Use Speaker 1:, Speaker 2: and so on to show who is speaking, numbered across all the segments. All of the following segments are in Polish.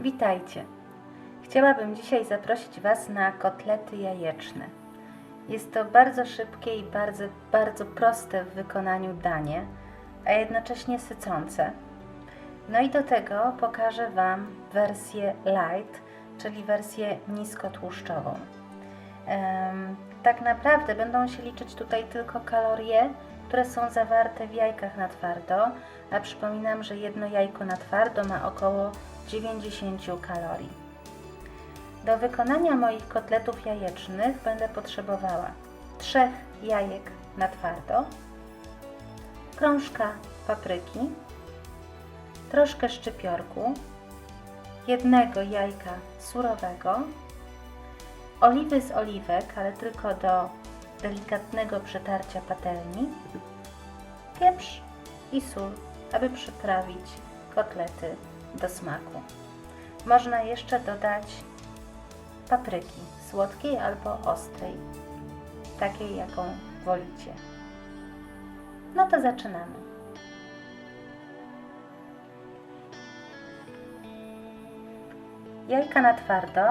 Speaker 1: Witajcie. Chciałabym dzisiaj zaprosić Was na kotlety jajeczne. Jest to bardzo szybkie i bardzo, bardzo proste w wykonaniu danie, a jednocześnie sycące. No i do tego pokażę Wam wersję light, czyli wersję niskotłuszczową. Em, tak naprawdę będą się liczyć tutaj tylko kalorie, które są zawarte w jajkach na twardo, a przypominam, że jedno jajko na twardo ma około 90 kalorii. Do wykonania moich kotletów jajecznych będę potrzebowała 3 jajek na twardo, krążka papryki, troszkę szczypiorku, jednego jajka surowego, oliwy z oliwek, ale tylko do delikatnego przetarcia patelni, pieprz i sól, aby przyprawić kotlety do smaku. Można jeszcze dodać papryki słodkiej albo ostrej, takiej jaką wolicie. No to zaczynamy. Jajka na twardo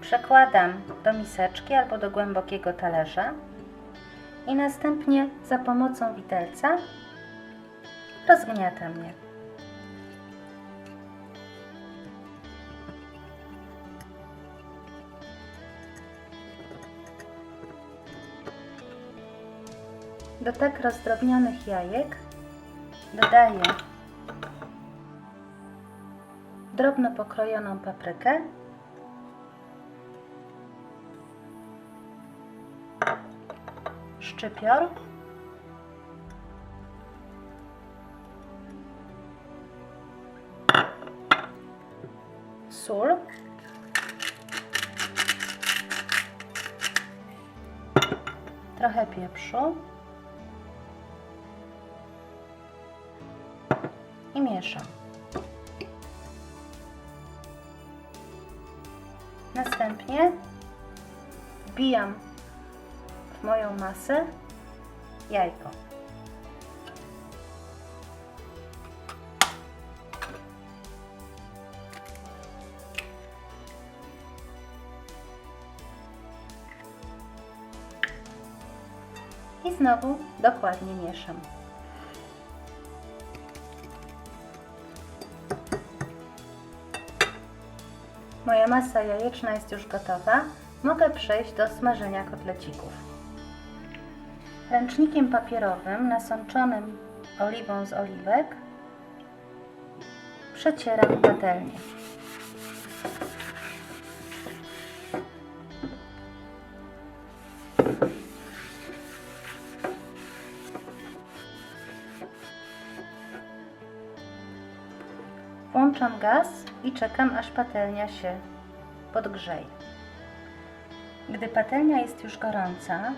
Speaker 1: przekładam do miseczki albo do głębokiego talerza i następnie za pomocą widelca rozgniatam je. Do tak rozdrobnionych jajek. Dodaję drobno pokrojoną paprykę. Szczypior. Sól. Trochę pieprzu i mieszam. Następnie wbijam w moją masę jajko. I znowu dokładnie mieszam. Moja masa jajeczna jest już gotowa. Mogę przejść do smażenia kotlecików. Ręcznikiem papierowym nasączonym oliwą z oliwek przecieram patelnię. Włączam gaz i czekam aż patelnia się podgrzeje. Gdy patelnia jest już gorąca,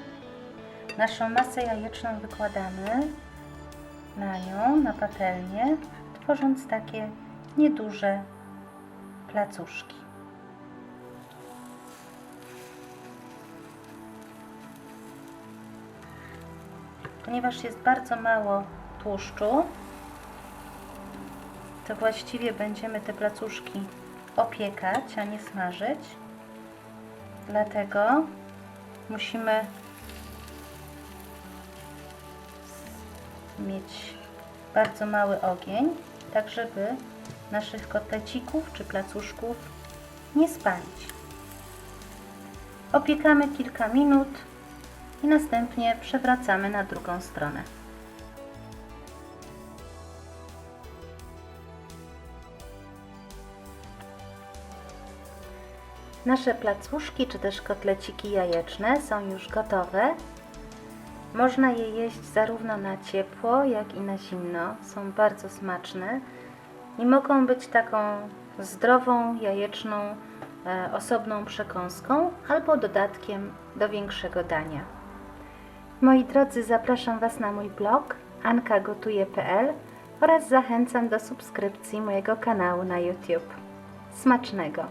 Speaker 1: naszą masę jajeczną wykładamy na nią, na patelnię, tworząc takie nieduże placuszki. Ponieważ jest bardzo mało tłuszczu, to właściwie będziemy te placuszki opiekać, a nie smażyć. Dlatego musimy mieć bardzo mały ogień, tak żeby naszych kotlecików czy placuszków nie spalić. Opiekamy kilka minut i następnie przewracamy na drugą stronę. Nasze placuszki czy też kotleciki jajeczne są już gotowe. Można je jeść zarówno na ciepło, jak i na zimno. Są bardzo smaczne i mogą być taką zdrową, jajeczną, e, osobną przekąską albo dodatkiem do większego dania. Moi drodzy, zapraszam Was na mój blog ankagotuje.pl oraz zachęcam do subskrypcji mojego kanału na YouTube. Smacznego!